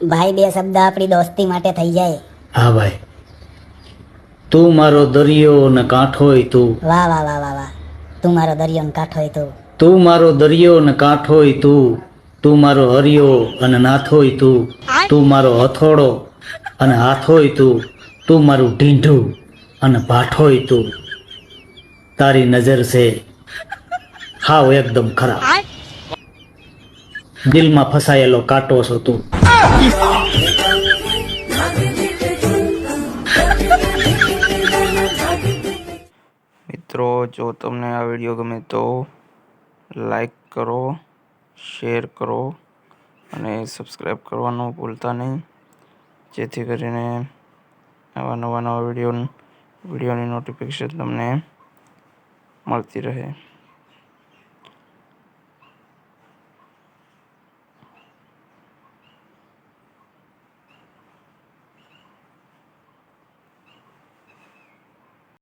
ભાઈ બે શબ્દ આપણી દોસ્તી માટે થઈ જાય. હા ભાઈ. તું મારો દરિયો ને કાંઠો હોય તું. વાહ વાહ વાહ વાહ વાહ. તું મારો દરિયો ને કાંઠો હોય તું. તું મારો દરિયો ને કાંઠોય તું. તું મારો હરિયો અને નાથોય તું. તું મારો હથોડો અને હાથોય તું. તું મારું ઢીંઢું અને ભાઠોય તું. તારી નજર છે. હાવ એકદમ ખરાબ. દિલમાં ફસાયેલો કાંટો છો તું. મિત્રો, જો તમને આ વીડિયો ગમે તો લાઈક કરો, શેર કરો અને સબસ્ક્રાઈબ કરવાનું ભૂલતા નહીં. જેથી કરીને આવા નવા નવા વીડિયો વિડીયોની નોટિફિકેશન તમને મળતી રહે.